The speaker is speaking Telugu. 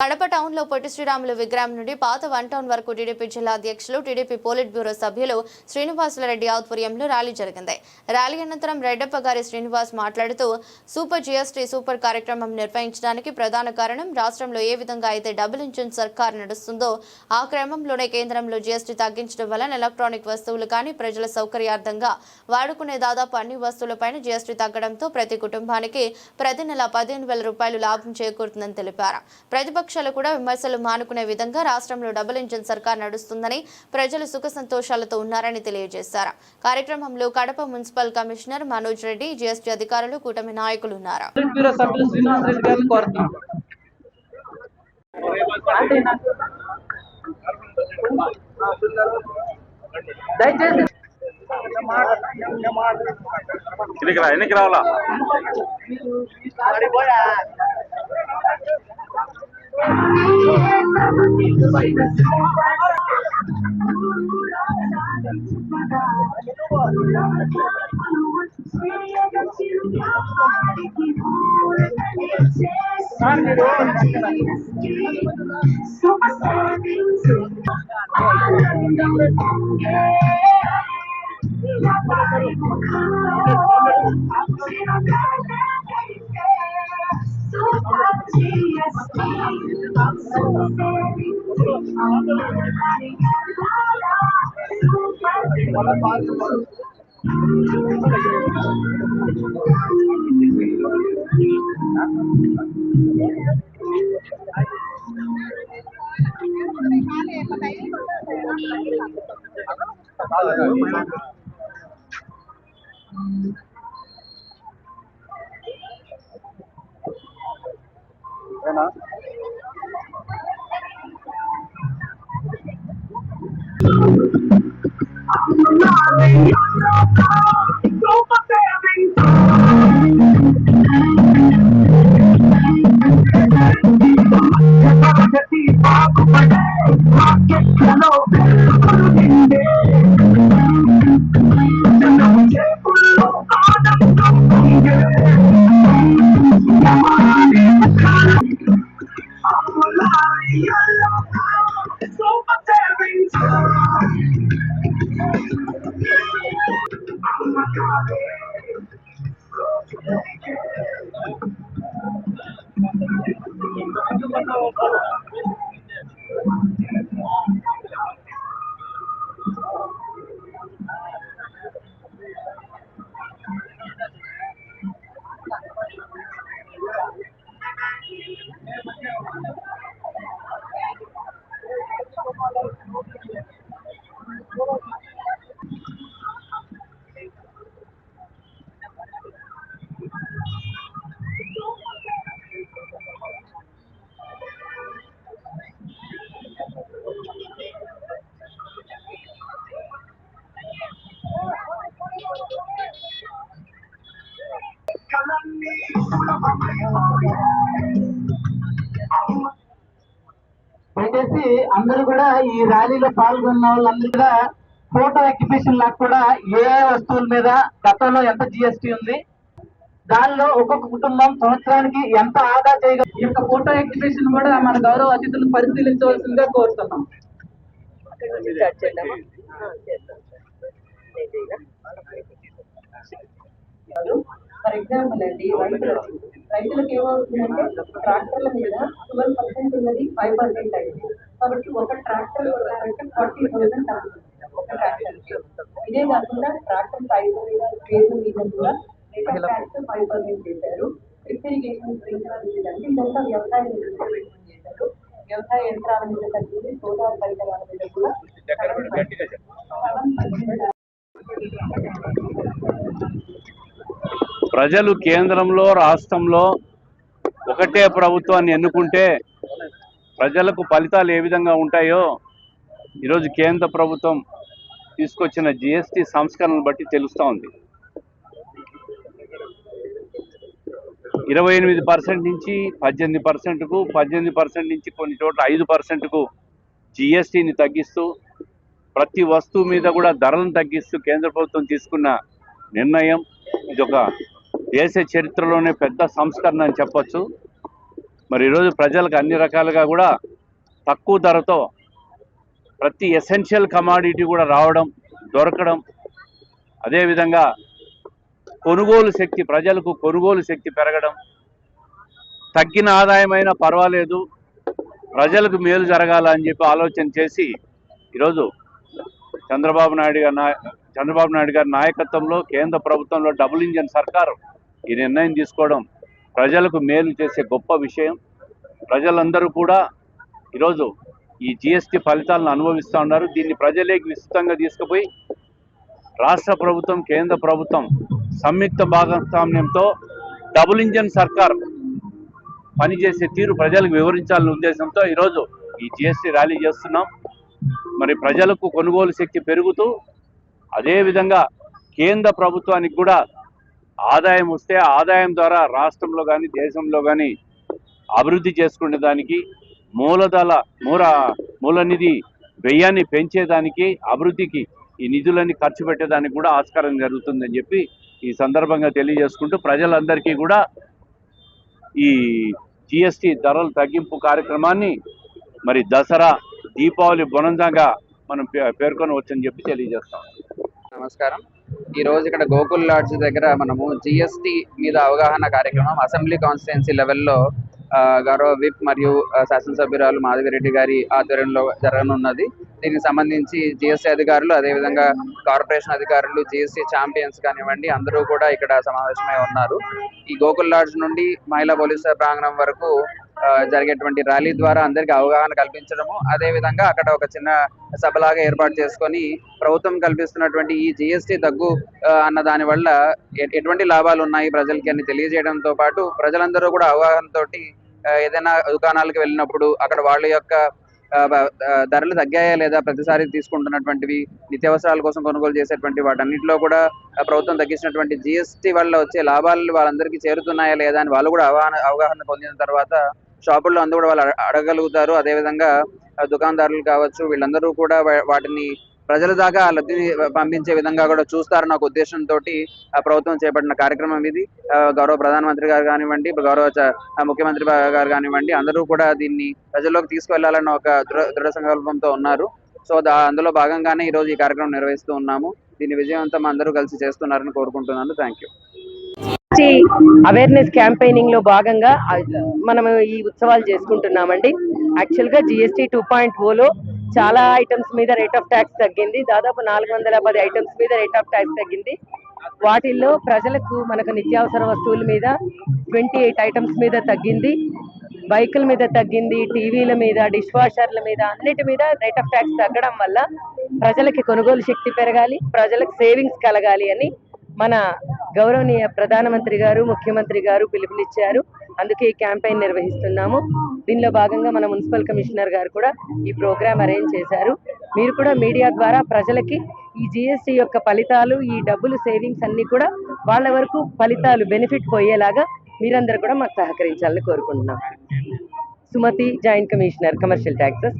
కడప టౌన్లో పొట్టి శ్రీరాములు విగ్రహం నుండి పాత వన్ టౌన్ వరకు టీడీపీ జిల్లా అధ్యక్షులు టీడీపీ పోలిట్ బ్యూరో సభ్యులు శ్రీనివాసులరెడ్డి ఆధ్వర్యంలో ర్యాలీ జరిగింది. ర్యాలీ అనంతరం రెడ్డప్ప గారి శ్రీనివాస్ మాట్లాడుతూ సూపర్ జీఎస్టీ సూపర్ కార్యక్రమం నిర్వహించడానికి ప్రధాన కారణం రాష్ట్రంలో ఏ విధంగా అయితే డబుల్ ఇంజిన్ సర్కార్ నడుస్తుందో ఆ క్రమంలోనే కేంద్రంలో జీఎస్టీ తగ్గించడం వలన ఎలక్ట్రానిక్ వస్తువులు కానీ ప్రజల సౌకర్యార్థంగా వాడుకునే దాదాపు అన్ని వస్తువులపైన జీఎస్టీ తగ్గడంతో ప్రతి కుటుంబానికి ప్రతి నెల పదిహేను వేల రూపాయలు లాభం చేకూరుతుందని తెలిపారు. ప్రతిపక్ష ప్రతిపక్షాలు కూడా విమర్శలు మానుకునే విధంగా రాష్ట్రంలో డబుల్ ఇంజిన్ సర్కార్ నడుస్తుందని ప్రజలు సుఖ సంతోషాలతో ఉన్నారని తెలియజేశారు. కార్యక్రమంలో Kadapa municipal commissioner Manoj Reddy GST అధికారులు కూటమి నాయకులు ఉన్నారు. బ్యూరో సభ్యులు శ్రీనివాస్ రెడ్డి గారిని కోరుతున్నాం దయచేసి ఎన్నికి రా దయచేసి అందరూ కూడా ఈ ర్యాలీలో పాల్గొన్న వాళ్ళందరూ కూడా ఫోటో ఎగ్జిబిషన్ లాగా కూడా ఏ వస్తువుల మీద గతంలో ఎంత జిఎస్టీ ఉంది దానిలో ఒక్కొక్క కుటుంబం సంవత్సరానికి ఎంత ఆదా చేయగల ఈ యొక్క ఫోటో ఎగ్జిబిషన్ కూడా మన గౌరవ అతిథులను పరిశీలించవలసిందిగా కోరుతున్నాం. ఫర్ ఎగ్జాంపుల్ అండి రైతులు రైతులకు ఏమవుతుందంటే ట్రాక్టర్ల మీద ట్వెల్వ్ పర్సెంట్ ఉన్నది ఫైవ్ పర్సెంట్ అయింది. కాబట్టి ఒక ట్రాక్టర్ అంటే ఫార్టీ థౌసండ్ ఒక ట్రాక్టర్ ఇదే కాకుండా ట్రాక్టర్ ప్రైస్ మీద కేసు మీద కూడా ట్రాక్టర్ ఫైవ్ పర్సెంట్ చేశారు. డ్రిప్ ఇరిగేషన్ స్ప్రింక్లర్ మీద అంటే ఇదంతా వ్యవసాయ చేశారు. వ్యవసాయ యంత్రాల మీద తగ్గింది సోలార్ పరికరాల మీద కూడా సెవెన్ పర్సెంట్ ప్రజలు కేంద్రంలో రాష్ట్రంలో ఒకటే ప్రభుత్వాన్ని ఎన్నుకుంటే ప్రజలకు ఫలితాలు ఏ విధంగా ఉంటాయో ఈరోజు కేంద్ర ప్రభుత్వం తీసుకొచ్చిన జిఎస్టి సంస్కరణను బట్టి తెలుస్తూ ఉంది. ఇరవై ఎనిమిది పర్సెంట్ నుంచి పద్దెనిమిది పర్సెంట్కు పద్దెనిమిది పర్సెంట్ నుంచి కొన్ని చోట్ల ఐదు పర్సెంట్కు జిఎస్టీని తగ్గిస్తూ ప్రతి వస్తువు మీద కూడా ధరలను తగ్గిస్తూ కేంద్ర ప్రభుత్వం తీసుకున్న నిర్ణయం. ఇది ఒక దేశ చరిత్రలోనే పెద్ద సంస్కరణ అని చెప్పొచ్చు. మరి ఈరోజు ప్రజలకు అన్ని రకాలుగా కూడా తక్కువ ధరతో ప్రతి ఎసెన్షియల్ కమాడిటీ కూడా రావడం దొరకడం. అదేవిధంగా కొనుగోలు శక్తి ప్రజలకు కొనుగోలు శక్తి పెరగడం. తగ్గిన ఆదాయమైనా పర్వాలేదు. ప్రజలకు మేలు జరగాల అని చెప్పి ఆలోచన చేసి ఈరోజు చంద్రబాబు నాయుడు గారి చంద్రబాబు నాయుడు గారి నాయకత్వంలో కేంద్ర ప్రభుత్వంలో డబుల్ ఇంజన్ సర్కారు ఈ నిర్ణయం తీసుకోవడం ప్రజలకు మేలు చేసే గొప్ప విషయం. ప్రజలందరూ కూడా ఈరోజు ఈ జిఎస్టీ ఫలితాలను అనుభవిస్తూ ఉన్నారు. దీన్ని ప్రజలేకి విస్తృతంగా తీసుకుపోయి రాష్ట్ర ప్రభుత్వం కేంద్ర ప్రభుత్వం సంయుక్త భాగస్వామ్యంతో డబుల్ ఇంజన్ సర్కార్ పనిచేసే తీరు ప్రజలకు వివరించాలనే ఉద్దేశంతో ఈరోజు ఈ జిఎస్టీ ర్యాలీ చేస్తున్నాం. మరి ప్రజలకు కొనుగోలు శక్తి పెరుగుతూ అదేవిధంగా కేంద్ర ప్రభుత్వానికి కూడా ఆదాయం వస్తే ఆదాయం ద్వారా రాష్ట్రంలో కానీ దేశంలో కానీ అభివృద్ధి చేసుకునే దానికి మూలధన మూల మూలనిధి వ్యయాన్ని పెంచేదానికి అభివృద్ధికి ఈ నిధులని ఖర్చు పెట్టేదానికి కూడా ఆస్కారం జరుగుతుందని చెప్పి ఈ సందర్భంగా తెలియజేసుకుంటూ ప్రజలందరికీ కూడా ఈ జిఎస్టి ధరల తగ్గింపు కార్యక్రమాన్ని మరి దసరా దీపావళి బొనంజంగా మనం పే- పేర్కొని వచ్చని చెప్పి తెలియజేస్తాం. నమస్కారం. ఈ రోజు ఇక్కడ గోకుల్ లాడ్జ్ దగ్గర మనము జిఎస్టి మీద అవగాహన కార్యక్రమం అసెంబ్లీ కాన్స్టిట్యున్సీ లెవెల్లో గౌరవ విప్ మరియు శాసనసభ్యురాలు మాధవిరెడ్డి గారి ఆధ్వర్యంలో జరగనున్నది. దీనికి సంబంధించి జిఎస్టీ అధికారులు అదేవిధంగా కార్పొరేషన్ అధికారులు జిఎస్టీ ఛాంపియన్స్ కానివ్వండి అందరూ కూడా ఇక్కడ సమావేశమై ఉన్నారు. ఈ గోకుల్ లాడ్జ్ నుండి మహిళా పోలీస్ ప్రాంగణం వరకు జరిగేటువంటి ర్యాలీ ద్వారా అందరికీ అవగాహన కల్పించడము అదే విధంగా అక్కడ ఒక చిన్న సభలాగా ఏర్పాటు చేసుకొని ప్రభుత్వం కల్పిస్తున్నటువంటి ఈ జిఎస్టీ తగ్గు అన్న దాని వల్ల ఎటువంటి లాభాలు ఉన్నాయి ప్రజలకి అని తెలియజేయడంతో పాటు ప్రజలందరూ కూడా అవగాహనతోటి ఏదైనా దుకాణాలకు వెళ్ళినప్పుడు అక్కడ వాళ్ళ యొక్క ధరలు తగ్గాయా లేదా ప్రతిసారి తీసుకుంటున్నటువంటివి నిత్యావసరాల కోసం కొనుగోలు చేసేటువంటి వాటన్నిటిలో కూడా ప్రభుత్వం తగ్గించినటువంటి జిఎస్టీ వల్ల వచ్చే లాభాలు వాళ్ళందరికీ చేరుతున్నాయా లేదా అని వాళ్ళు కూడా అవగాహన అవగాహన పొందిన తర్వాత షాపుల్లో అందరూ కూడా వాళ్ళు అడగలుగుతారు అదేవిధంగా దుకాణదారులు కావచ్చు వీళ్ళందరూ కూడా వాటిని ప్రజల దాకా ఆ లబ్ధిని పంపించే విధంగా కూడా చూస్తారన్న ఒక ఉద్దేశంతో ప్రభుత్వం చేపట్టిన కార్యక్రమం ఇది. గౌరవ ప్రధానమంత్రి గారు కానివ్వండి గౌరవ చ- ముఖ్యమంత్రి గారు కానివ్వండి అందరూ కూడా దీన్ని ప్రజల్లోకి తీసుకువెళ్ళాలన్న ఒక దృఢ దృఢ సంకల్పంతో ఉన్నారు. సో దా అందులో భాగంగానే ఈ రోజు ఈ కార్యక్రమం నిర్వహిస్తూ ఉన్నాము. దీన్ని విజయవంతం అందరూ కలిసి చేస్తున్నారని కోరుకుంటున్నాను. థ్యాంక్ యూ అవేర్నెస్ క్యాంపెయినింగ్లో భాగంగా మనం ఈ ఉత్సవాలు చేసుకుంటున్నామండి. యాక్చువల్గా జిఎస్టీ టూ పాయింట్ ఓలో చాలా ఐటమ్స్ మీద రేట్ ఆఫ్ ట్యాక్స్ తగ్గింది. దాదాపు నాలుగు వందల పది ఐటమ్స్ మీద రేట్ ఆఫ్ ట్యాక్స్ తగ్గింది. వాటిల్లో ప్రజలకు మనకు నిత్యావసర వస్తువుల మీద ట్వంటీ ఎయిట్ ఐటమ్స్ మీద తగ్గింది. బైకుల మీద తగ్గింది టీవీల మీద డిష్ వాషర్ల మీద అన్నిటి మీద రేట్ ఆఫ్ ట్యాక్స్ తగ్గడం వల్ల ప్రజలకి కొనుగోలు శక్తి పెరగాలి ప్రజలకు సేవింగ్స్ కలగాలి అని మన గౌరవనీయ ప్రధానమంత్రి గారు ముఖ్యమంత్రి గారు పిలుపునిచ్చారు. అందుకే ఈ క్యాంపెయిన్ నిర్వహిస్తున్నాము. దీనిలో భాగంగా మన మున్సిపల్ కమిషనర్ గారు కూడా ఈ ప్రోగ్రాం అరేంజ్ చేశారు. మీరు కూడా మీడియా ద్వారా ప్రజలకి ఈ జిఎస్టి యొక్క ఫలితాలు ఈ డబ్బులు సేవింగ్స్ అన్ని కూడా వాళ్ళ వరకు ఫలితాలు బెనిఫిట్ పోయేలాగా మీరందరూ కూడా మాకు సహకరించాలని కోరుకుంటున్నాం. Sumathi joint commissioner commercial taxes.